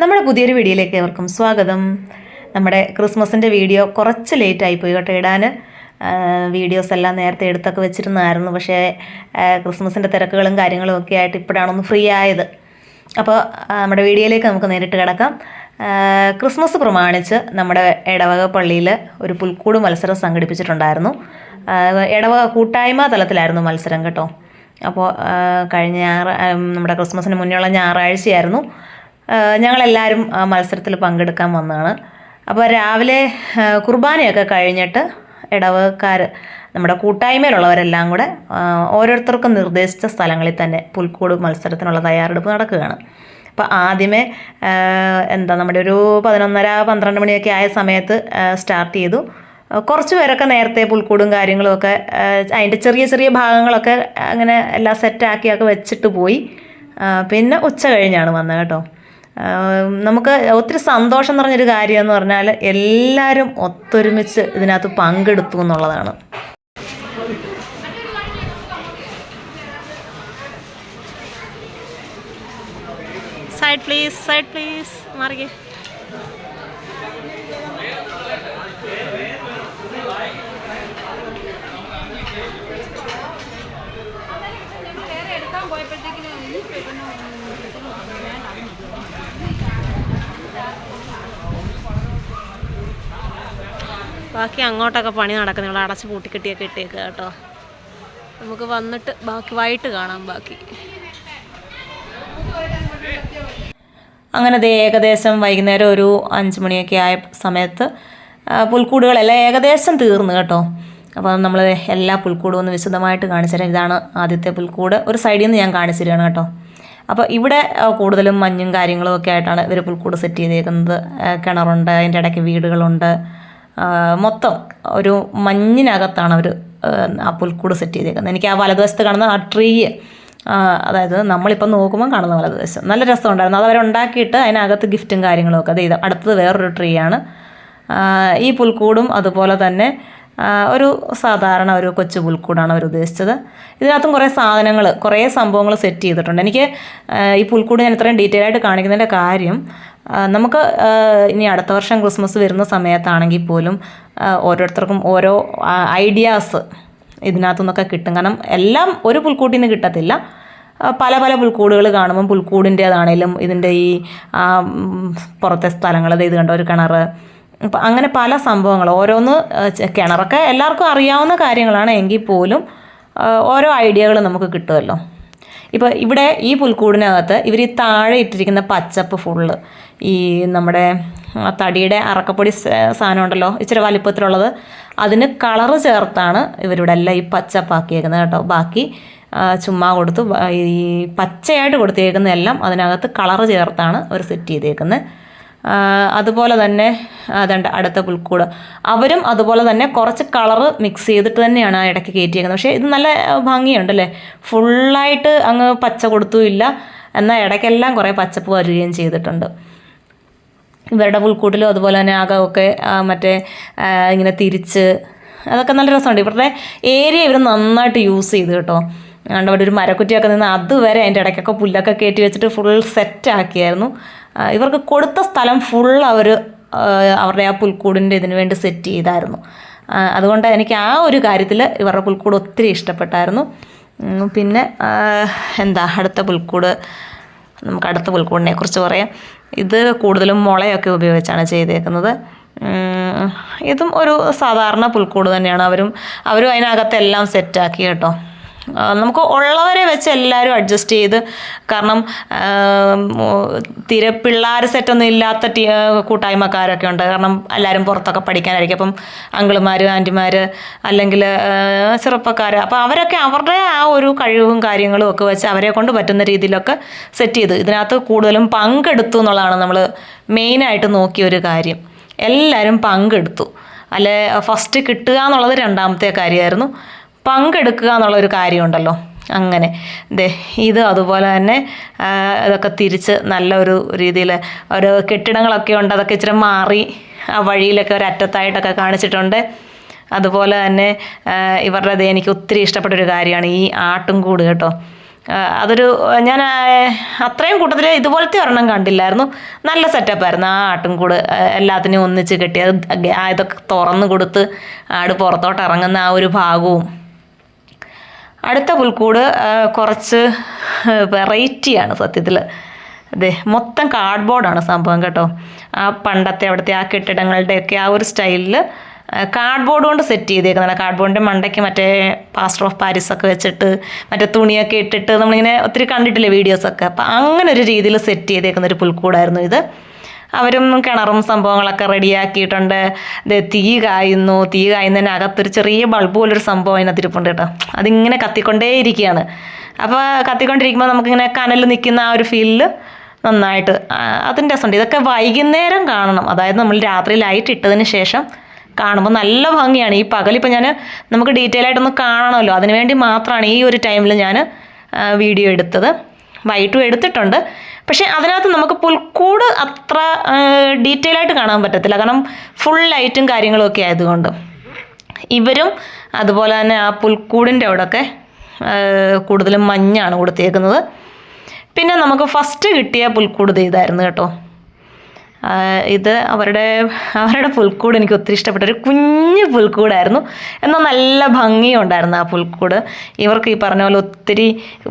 നമ്മുടെ പുതിയൊരു വീഡിയോയിലേക്ക് ഏവർക്കും സ്വാഗതം. നമ്മുടെ ക്രിസ്മസിന്റെ വീഡിയോ കുറച്ച് ലേറ്റ് പോയി കേട്ടോ ഇടാൻ. വീഡിയോസ് എല്ലാം നേരത്തെ എടുത്തൊക്കെ വെച്ചിരുന്നായിരുന്നു. പക്ഷേ ക്രിസ്മസിന്റെ തിരക്കുകളും കാര്യങ്ങളും ഒക്കെ ആയിട്ട് ഇപ്പോഴാണൊന്ന് ഫ്രീ ആയത്. അപ്പോൾ നമ്മുടെ വീഡിയോയിലേക്ക് നമുക്ക് നേരിട്ട് കിടക്കാം. ക്രിസ്മസ് പ്രമാണിച്ച് നമ്മുടെ ഇടവക പള്ളിയിൽ ഒരു പുൽക്കൂട് മത്സരം സംഘടിപ്പിച്ചിട്ടുണ്ടായിരുന്നു. ഇടവക കൂട്ടായ്മ തലത്തിലായിരുന്നു മത്സരം കേട്ടോ. അപ്പോൾ കഴിഞ്ഞ ഞായറ നമ്മുടെ ക്രിസ്മസിന് മുന്നേയുള്ള ഞായറാഴ്ചയായിരുന്നു. ഞങ്ങളെല്ലാവരും ആ മത്സരത്തിൽ പങ്കെടുക്കാൻ വന്നതാണ് അപ്പോൾ രാവിലെ കുർബാനയൊക്കെ കഴിഞ്ഞിട്ട് ഇടവകക്കാർ നമ്മുടെ കൂട്ടായ്മയിലുള്ളവരെല്ലാം കൂടെ ഓരോരുത്തർക്കും നിർദ്ദേശിച്ച സ്ഥലങ്ങളിൽ തന്നെ പുൽക്കൂട് മത്സരത്തിനുള്ള തയ്യാറെടുപ്പ് നടക്കുകയാണ്. അപ്പോൾ ആദ്യമേ എന്താ നമ്മുടെ ഒരു പതിനൊന്നര പന്ത്രണ്ട് മണിയൊക്കെ ആയ സമയത്ത് സ്റ്റാർട്ട് ചെയ്തു. കുറച്ച് പേരൊക്കെ നേരത്തെ പുൽക്കൂടും കാര്യങ്ങളുമൊക്കെ അതിന്റെ ചെറിയ ചെറിയ ഭാഗങ്ങളൊക്കെ അങ്ങനെ എല്ലാം സെറ്റാക്കിയൊക്കെ വെച്ചിട്ട് പോയി. പിന്നെ ഉച്ച കഴിഞ്ഞാണ് വന്നത് കേട്ടോ. നമുക്ക് ഒത്തിരി സന്തോഷം നിറഞ്ഞൊരു കാര്യം എന്ന് പറഞ്ഞാൽ എല്ലാവരും ഒത്തൊരുമിച്ച് ഇതിനകത്ത് പങ്കെടുത്തു എന്നുള്ളതാണ്. സൈഡ് പ്ലീസ് സൈഡ് പ്ലീസ് മാറിയേ ബാക്കി അങ്ങോട്ടൊക്കെ പണി നടക്കുന്ന. നിങ്ങൾ അടച്ച് പൂട്ടിക്കെട്ടിയൊക്കെ ഇട്ടേക്കുക കേട്ടോ. നമുക്ക് വന്നിട്ട് ബാക്കി വൈകിട്ട് കാണാം ബാക്കി. അങ്ങനെ ഏകദേശം വൈകുന്നേരം ഒരു അഞ്ച് മണിയൊക്കെ ആയ സമയത്ത് പുൽക്കൂടുകളെല്ലാം ഏകദേശം തീർന്നു കേട്ടോ. അപ്പോൾ നമ്മൾ എല്ലാ പുൽക്കൂടും ഒന്ന് വിശദമായിട്ട് കാണിച്ചു തരാം. ഇതാണ് ആദ്യത്തെ പുൽക്കൂട്. ഒരു സൈഡിൽ നിന്ന് ഞാൻ കാണിച്ചു തരികയാണ് കേട്ടോ. അപ്പോൾ ഇവിടെ കൂടുതലും മഞ്ഞും കാര്യങ്ങളും ഒക്കെ ആയിട്ടാണ് ഇവർ പുൽക്കൂട് സെറ്റ് ചെയ്തേക്കുന്നത്. കിണറുണ്ട് അതിന്റെ ഇടയ്ക്ക് വീടുകളുണ്ട്. മൊത്തം ഒരു മഞ്ഞിനകത്താണ് അവർ ആ പുൽക്കൂട് സെറ്റ് ചെയ്തേക്കുന്നത്. എനിക്ക് ആ വലതുവശത്ത് കാണുന്ന ആ ട്രീ അതായത് നമ്മളിപ്പം നോക്കുമ്പോൾ കാണുന്ന വലതുവശം. നല്ല രസമുണ്ടായിരുന്നു. അത് അവരുണ്ടാക്കിയിട്ട് അതിനകത്ത് ഗിഫ്റ്റും കാര്യങ്ങളൊക്കെ അത് ഇത് അടുത്തത് വേറൊരു ട്രീ ആണ്. ഈ പുൽക്കൂടും അതുപോലെ തന്നെ ഒരു സാധാരണ ഒരു കൊച്ചു പുൽക്കൂടാണ് അവർ ഉദ്ദേശിച്ചത്. ഇതിനകത്തും കുറേ സാധനങ്ങൾ കുറേ സംഭവങ്ങൾ സെറ്റ് ചെയ്തിട്ടുണ്ട്. എനിക്ക് ഈ പുൽക്കൂട് ഞാൻ ഇത്രയും ഡീറ്റെയിൽ ആയിട്ട് കാണിക്കുന്നതിന്റെ കാര്യം നമുക്ക് ഇനി അടുത്ത വർഷം ക്രിസ്മസ് വരുന്ന സമയത്താണെങ്കിൽ പോലും ഓരോരുത്തർക്കും ഓരോ ഐഡിയാസ് ഇതിനകത്തു നിന്നൊക്കെ കിട്ടും. കാരണം എല്ലാം ഒരു പുൽക്കൂട്ടിൽ നിന്ന് കിട്ടത്തില്ല പല പല പുൽക്കൂടുകൾ കാണുമ്പം പുൽക്കൂടിന്റേതാണേലും ഇതിന്റെ ഈ പുറത്തെ സ്ഥലങ്ങൾ ഇത് കണ്ട ഒരു കിണർ. അപ്പം അങ്ങനെ പല സംഭവങ്ങൾ. ഓരോന്ന് കിണറൊക്കെ എല്ലാവർക്കും അറിയാവുന്ന കാര്യങ്ങളാണ് എങ്കിൽ പോലും ഓരോ ഐഡിയകൾ നമുക്ക് കിട്ടുമല്ലോ. ഇപ്പോൾ ഇവിടെ ഈ പുൽക്കൂടിനകത്ത് ഇവർ ഈ താഴെ ഇട്ടിരിക്കുന്ന പച്ചപ്പ് ഫുള്ള് ഈ നമ്മുടെ തടിയുടെ അറക്കപ്പൊടി സാധനം ഉണ്ടല്ലോ ഇച്ചിരി വലിപ്പത്തിലുള്ളത്. അതിന് കളറ് ചേർത്താണ് ഇവരിവിടെ എല്ലാം ഈ പച്ചപ്പാക്കിയേക്കുന്നത് കേട്ടോ. ബാക്കി ചുമ്മാ കൊടുത്തു ഈ പച്ചയായിട്ട് കൊടുത്തേക്കുന്നതെല്ലാം അതിനകത്ത് കളറ് ചേർത്താണ് അവർ സെറ്റ് ചെയ്തേക്കുന്നത് അതുപോലെ തന്നെ അതുണ്ട് അടുത്ത പുൽക്കൂട്. അവരും അതുപോലെ തന്നെ കുറച്ച് കളറ് മിക്സ് ചെയ്തിട്ട് തന്നെയാണ് ആ ഇടയ്ക്ക് കയറ്റിയേക്കുന്നത്. പക്ഷേ ഇത് നല്ല ഭംഗിയുണ്ടല്ലേ? ഫുള്ളായിട്ട് അങ്ങ് പച്ച കൊടുത്തുമില്ല എന്നാൽ ഇടയ്ക്കെല്ലാം കുറേ പച്ചപ്പ് വരികയും ചെയ്തിട്ടുണ്ട്. ഇവരുടെ പുൽക്കൂട്ടിലും അതുപോലെ തന്നെ ആകമൊക്കെ മറ്റേ ഇങ്ങനെ തിരിച്ച് അതൊക്കെ നല്ല രസമുണ്ട്. ഇവരുടെ ഏരിയ ഇവർ നന്നായിട്ട് യൂസ് ചെയ്ത് കേട്ടോ. അതുകൊണ്ട് അവിടെ ഒരു മരക്കുറ്റിയൊക്കെ നിന്ന് അതുവരെ അതിന്റെ ഇടയ്ക്കൊക്കെ പുല്ലൊക്കെ കയറ്റി വെച്ചിട്ട് ഫുൾ സെറ്റാക്കിയായിരുന്നു ഇവർക്ക് കൊടുത്ത സ്ഥലം ഫുൾ അവർ അവരുടെ ആ പുൽക്കൂടിന്റെ ഇതിന് വേണ്ടി സെറ്റ് ചെയ്തായിരുന്നു. അതുകൊണ്ട് എനിക്ക് ആ ഒരു കാര്യത്തിൽ ഇവരുടെ പുൽക്കൂട് ഒത്തിരി ഇഷ്ടപ്പെട്ടായിരുന്നു. പിന്നെ എന്താ അടുത്ത പുൽക്കൂട്. നമുക്ക് അടുത്ത പുൽക്കൂടിനെ കുറിച്ച് പറയാം. ഇത് കൂടുതലും മുളയൊക്കെ ഉപയോഗിച്ചാണ് ചെയ്തേക്കുന്നത്. ഇതും ഒരു സാധാരണ പുൽക്കൂട് തന്നെയാണ്. അവരും അവരും അതിനകത്തെല്ലാം സെറ്റാക്കി കേട്ടോ. നമുക്ക് ഉള്ളവരെ വെച്ച് എല്ലാവരും അഡ്ജസ്റ്റ് ചെയ്ത് കാരണം തീരെ പിള്ളേർ സെറ്റൊന്നും ഇല്ലാത്ത ടീ കൂട്ടായ്മക്കാരൊക്കെ ഉണ്ട്. കാരണം എല്ലാവരും പുറത്തൊക്കെ പഠിക്കാനായിരിക്കും. അപ്പം അങ്കിളുമാർ ആന്റിമാർ അല്ലെങ്കിൽ ചെറുപ്പക്കാർ അപ്പോൾ അവരൊക്കെ അവരുടെ ആ ഒരു കഴിവും കാര്യങ്ങളും ഒക്കെ വെച്ച് അവരെ കൊണ്ട് പറ്റുന്ന രീതിയിലൊക്കെ സെറ്റ് ചെയ്ത് ഇതിനകത്ത് കൂടുതലും പങ്കെടുത്തു എന്നുള്ളതാണ് നമ്മൾ മെയിനായിട്ട് നോക്കിയ ഒരു കാര്യം. എല്ലാവരും പങ്കെടുത്തു. അല്ലെ ഫസ്റ്റ് കിട്ടുക എന്നുള്ളത് രണ്ടാമത്തെ കാര്യമായിരുന്നു. പങ്കെടുക്കുക എന്നുള്ള ഒരു കാര്യമുണ്ടല്ലോ. അങ്ങനെ. ദേ ഇത് അതുപോലെ തന്നെ ഇതൊക്കെ തിരിച്ച് നല്ലൊരു രീതിയിൽ ഒരു കെട്ടിടങ്ങളൊക്കെ ഉണ്ട്. അതൊക്കെ ഇച്ചിരി മാറി ആ വഴിയിലൊക്കെ ഒരു അറ്റത്തായിട്ടൊക്കെ കാണിച്ചിട്ടുണ്ട്. അതുപോലെ തന്നെ ഇവരുടെ എനിക്ക് ഒത്തിരി ഇഷ്ടപ്പെട്ട ഒരു കാര്യമാണ് ഈ ആട്ടും കൂട് കേട്ടോ. അതൊരു ഞാൻ അത്രയും കൂട്ടത്തിൽ ഇതുപോലത്തെ ഒരെണ്ണം കണ്ടില്ലായിരുന്നു. നല്ല സെറ്റപ്പായിരുന്നു ആ ആട്ടുംകൂട് കൂട് എല്ലാത്തിനെയും ഒന്നിച്ച് കെട്ടി അത് ഇതൊക്കെ തുറന്ന് കൊടുത്ത് ആട് പുറത്തോട്ട് ഇറങ്ങുന്ന ആ ഒരു ഭാഗവും. അടുത്ത പുൽക്കൂട് കുറച്ച് വെറൈറ്റിയാണ് സത്യത്തിൽ അതെ മൊത്തം കാർഡ്ബോർഡാണ് സംഭവം കേട്ടോ. ആ പണ്ടത്തെ അവിടുത്തെ ആ കെട്ടിടങ്ങളുടെയൊക്കെ ആ ഒരു സ്റ്റൈലിൽ കാർഡ്ബോർഡ് കൊണ്ട് സെറ്റ് ചെയ്തേക്കുന്നതാണ്. കാർഡ്ബോർഡിന്റെ മണ്ടയ്ക്ക് മറ്റേ പാസ്റ്റർ ഓഫ് പാരീസ് ഒക്കെ വെച്ചിട്ട് മറ്റേ തുണിയൊക്കെ ഇട്ടിട്ട് നമ്മളിങ്ങനെ ഒത്തിരി കണ്ടിട്ടില്ലേ വീഡിയോസൊക്കെ അപ്പം അങ്ങനെ ഒരു രീതിയിൽ സെറ്റ് ചെയ്തേക്കുന്ന ഒരു പുൽക്കൂടായിരുന്നു ഇത്. അവരും കിണറും സംഭവങ്ങളൊക്കെ റെഡിയാക്കിയിട്ടുണ്ട്. ഇത് തീ കായുന്നു. തീ കായുന്നതിന് അകത്തൊരു ചെറിയ ബൾബ് പോലൊരു സംഭവം അതിനകത്ത് ഇരിപ്പുണ്ട് കേട്ടോ. അതിങ്ങനെ കത്തിക്കൊണ്ടേയിരിക്കുകയാണ്. അപ്പോൾ കത്തിക്കൊണ്ടിരിക്കുമ്പോൾ നമുക്കിങ്ങനെ കനൽ നിൽക്കുന്ന ആ ഒരു ഫീലിൽ നന്നായിട്ട് അതിന്റെ രസമുണ്ട്. ഇതൊക്കെ വൈകുന്നേരം കാണണം. അതായത് നമ്മൾ രാത്രി ലൈറ്റ് ഇട്ടതിന് ശേഷം കാണുമ്പോൾ നല്ല ഭംഗിയാണ്. ഈ പകലിപ്പോൾ ഞാൻ നമുക്ക് ഡീറ്റെയിൽ ആയിട്ടൊന്ന് കാണണമല്ലോ. അതിനുവേണ്ടി മാത്രമാണ് ഈ ഒരു ടൈമിൽ ഞാൻ വീഡിയോ എടുത്തത്. വൈകിട്ടും എടുത്തിട്ടുണ്ട്. പക്ഷേ അതിനകത്ത് നമുക്ക് പുൽക്കൂട് അത്ര ഡീറ്റെയിൽ ആയിട്ട് കാണാൻ പറ്റത്തില്ല. കാരണം ഫുൾ ലൈറ്റും കാര്യങ്ങളും ഒക്കെ ആയതുകൊണ്ട്. ഇവരും അതുപോലെ തന്നെ ആ പുൽക്കൂടിന്റെ അവിടെയൊക്കെ കൂടുതലും മഞ്ഞാണ് കൊടുത്തേക്കുന്നത്. പിന്നെ നമുക്ക് ഫസ്റ്റ് കിട്ടിയ പുൽക്കൂട് ഇതായിരുന്നു കേട്ടോ. ഇത് അവരുടെ അവരുടെ പുൽക്കൂട് എനിക്ക് ഒത്തിരി ഇഷ്ടപ്പെട്ട ഒരു കുഞ്ഞു പുൽക്കൂടായിരുന്നു. എന്നാൽ നല്ല ഭംഗിയുണ്ടായിരുന്നു ആ പുൽക്കൂട്. ഇവർക്ക് ഈ പറഞ്ഞ പോലെ ഒത്തിരി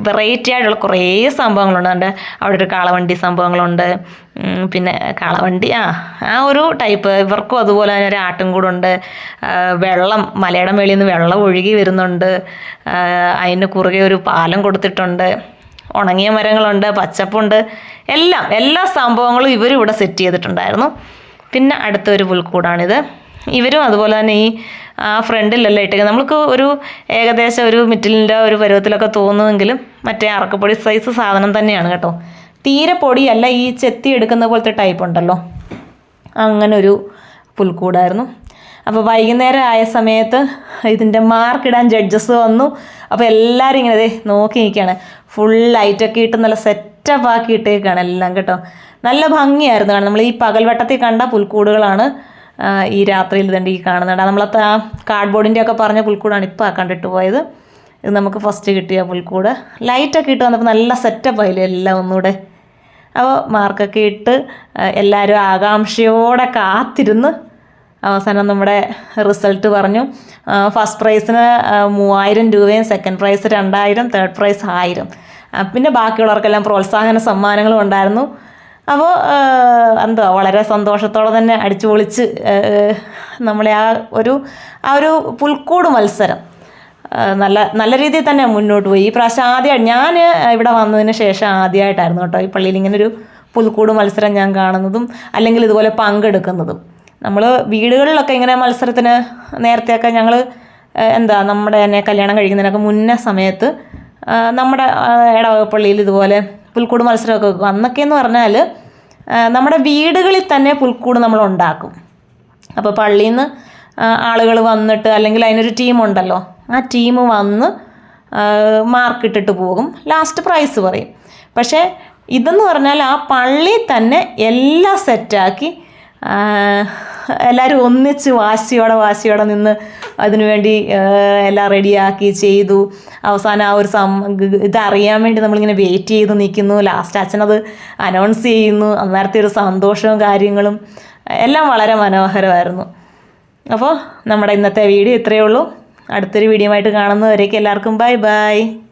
വെറൈറ്റി ആയിട്ടുള്ള കുറേ സംഭവങ്ങളുണ്ട്. അതുകൊണ്ട് അവിടെ ഒരു കാളവണ്ടി സംഭവങ്ങളുണ്ട്. പിന്നെ കാളവണ്ടി ആ ആ ഒരു ടൈപ്പ് ഇവർക്കും അതുപോലെ തന്നെ ഒരു ആട്ടും കൂടുണ്ട്. ആ, വെള്ളം മലയുടെ മേളിൽ നിന്ന് വെള്ളം ഒഴുകി വരുന്നുണ്ട്. അതിന് കുറുകെ ഒരു പാലം കൊടുത്തിട്ടുണ്ട്. ഉണങ്ങിയ മരങ്ങളുണ്ട് പച്ചപ്പുണ്ട് എല്ലാം എല്ലാ സംഭവങ്ങളും ഇവരും ഇവിടെ സെറ്റ് ചെയ്തിട്ടുണ്ടായിരുന്നു. പിന്നെ അടുത്തൊരു പുൽക്കൂടാണിത്. ഇവരും അതുപോലെ തന്നെ ഈ ആ ഫ്രണ്ടിലല്ല ഇട്ടേക്കുന്നത്. നമുക്ക് ഒരു ഏകദേശം ഒരു മിറ്റിലിന്റെ ഒരു പരുവത്തിലൊക്കെ തോന്നുമെങ്കിലും മറ്റേ അറക്കപ്പൊടി സൈസ് സാധനം തന്നെയാണ് കേട്ടോ. തീരെ പൊടിയല്ല ഈ ചെത്തി എടുക്കുന്ന പോലത്തെ ടൈപ്പ് ഉണ്ടല്ലോ. അങ്ങനെ ഒരു പുൽക്കൂടായിരുന്നു. അപ്പോൾ വൈകുന്നേരം ആയ സമയത്ത് ഇതിന്റെ മാർക്കിടാൻ ജഡ്ജസ് വന്നു. അപ്പോൾ എല്ലാവരും ഇങ്ങനെ ദേ നോക്കി നിൽക്കുകയാണ്. ഫുൾ ലൈറ്റൊക്കെ ഇട്ട് നല്ല സെറ്റപ്പ് ആക്കി ഇട്ടേക്കാണ് എല്ലാം കേട്ടോ. നല്ല ഭംഗിയായിരുന്നു കാരണം നമ്മൾ ഈ പകൽവട്ടത്തിൽ കണ്ട പുൽക്കൂടുകളാണ് ഈ രാത്രിയിൽ തന്നെ ഈ കാണുന്നുണ്ട് നമ്മളത്തെ ആ കാർഡ്ബോർഡിന്റെ ഒക്കെ പറഞ്ഞ പുൽക്കൂടാണ് ഇപ്പോൾ കണ്ടിട്ട് പോയത്. ഇത് നമുക്ക് ഫസ്റ്റ് കിട്ടിയ പുൽക്കൂട്. ലൈറ്റൊക്കെ ഇട്ട് വന്നപ്പോൾ നല്ല സെറ്റപ്പ് ആയില്ലേ എല്ലാം ഒന്നുകൂടെ. അപ്പോൾ മാർക്കൊക്കെ ഇട്ട് എല്ലാവരും ആകാംക്ഷയോടെ കാത്തിരുന്ന് അവസാനം നമ്മുടെ റിസൾട്ട് പറഞ്ഞു. ഫസ്റ്റ് പ്രൈസിന് മൂവായിരം രൂപയും സെക്കൻഡ് പ്രൈസ് രണ്ടായിരം തേർഡ് പ്രൈസ് ആയിരം. പിന്നെ ബാക്കിയുള്ളവർക്കെല്ലാം പ്രോത്സാഹന സമ്മാനങ്ങളും ഉണ്ടായിരുന്നു. അപ്പോൾ എന്തുവാ വളരെ സന്തോഷത്തോടെ തന്നെ അടിച്ചു പൊളിച്ച് നമ്മളെ ആ ഒരു ആ ഒരു പുൽക്കൂട് മത്സരം നല്ല നല്ല രീതിയിൽ തന്നെ മുന്നോട്ട് പോയി. ഈ പ്രാവശ്യം ആദ്യമായിട്ട് ഞാൻ ഇവിടെ വന്നതിന് ശേഷം ആദ്യമായിട്ടായിരുന്നു കേട്ടോ ഈ പള്ളിയിൽ ഇങ്ങനെ ഒരു പുൽക്കൂട് മത്സരം ഞാൻ കാണുന്നതും അല്ലെങ്കിൽ ഇതുപോലെ പങ്കെടുക്കുന്നതും. നമ്മൾ വീടുകളിലൊക്കെ ഇങ്ങനെ മത്സരത്തിന് നേരത്തെയൊക്കെ ഞങ്ങൾ എന്താ നമ്മുടെ തന്നെ കല്യാണം കഴിക്കുന്നതിനൊക്കെ മുന്നേ സമയത്ത് നമ്മുടെ ഇടവകപ്പള്ളിയിൽ ഇതുപോലെ പുൽക്കൂട് മത്സരമൊക്കെ വെക്കും. അന്നൊക്കെ എന്ന് പറഞ്ഞാൽ നമ്മുടെ വീടുകളിൽ തന്നെ പുൽക്കൂട് നമ്മൾ ഉണ്ടാക്കും. അപ്പോൾ പള്ളിയിൽ നിന്ന് ആളുകൾ വന്നിട്ട് അല്ലെങ്കിൽ അതിനൊരു ടീമുണ്ടല്ലോ ആ ടീം വന്ന് മാർക്കിട്ടിട്ട് പോകും. ലാസ്റ്റ് പ്രൈസ് പറയും. പക്ഷേ ഇതെന്ന് പറഞ്ഞാൽ ആ പള്ളി തന്നെ എല്ലാം സെറ്റാക്കി എല്ലാവരും ഒന്നിച്ച് വാശിയോടെ വാശിയോടെ നിന്ന് അതിനുവേണ്ടി എല്ലാം റെഡിയാക്കി ചെയ്തു. അവസാനം ആ ഒരു സം ഇതറിയാൻ വേണ്ടി നമ്മളിങ്ങനെ വെയിറ്റ് ചെയ്ത് നിൽക്കുന്നു. ലാസ്റ്റ് അച്ഛനത് അനൗൺസ് ചെയ്യുന്നു. അന്നേരത്തെ ഒരു സന്തോഷവും കാര്യങ്ങളും എല്ലാം വളരെ മനോഹരമായിരുന്നു. അപ്പോൾ നമ്മുടെ ഇന്നത്തെ വീഡിയോ ഇത്രയേ ഉള്ളൂ. അടുത്തൊരു വീഡിയോ ആയിട്ട് കാണുന്നവരേക്ക് എല്ലാവർക്കും ബൈ ബൈ